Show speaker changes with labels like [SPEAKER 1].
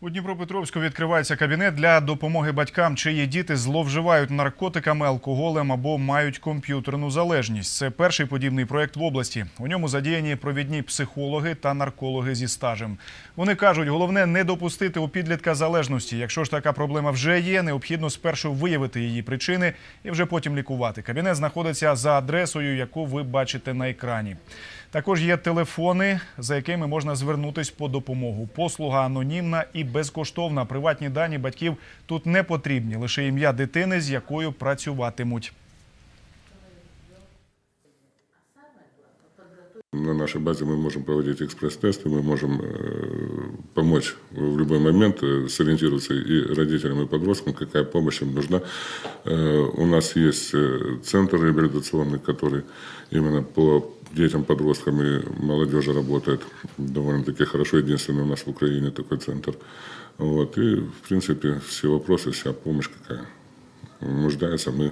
[SPEAKER 1] У Дніпропетровську відкривається кабінет для допомоги батькам, чиї діти зловживають наркотиками, алкоголем або мають комп'ютерну залежність. Це перший подібний проект в області. У ньому задіяні провідні психологи та наркологи зі стажем. Вони кажуть, головне не допустити у підлітка залежності. Якщо ж така проблема вже є, необхідно спершу виявити її причини і вже потім лікувати. Кабінет знаходиться за адресою, яку ви бачите на екрані. Також є телефони, за якими можна звернутись по допомогу. Послуга анонімна і безкоштовна. Приватні дані батьків тут не потрібні, лише ім'я дитини, з якою працюватимуть.
[SPEAKER 2] На нашей базе мы можем проводить экспресс-тесты, мы можем э, помочь в любой момент э, сориентироваться и родителям, и подросткам, какая помощь им нужна. Э, У нас есть э, центр реабилитационный, который именно по детям, подросткам и молодежи работает довольно-таки хорошо. Единственный у нас в Украине такой центр. Вот. И, в принципе, все вопросы, вся помощь, какая нуждается, мы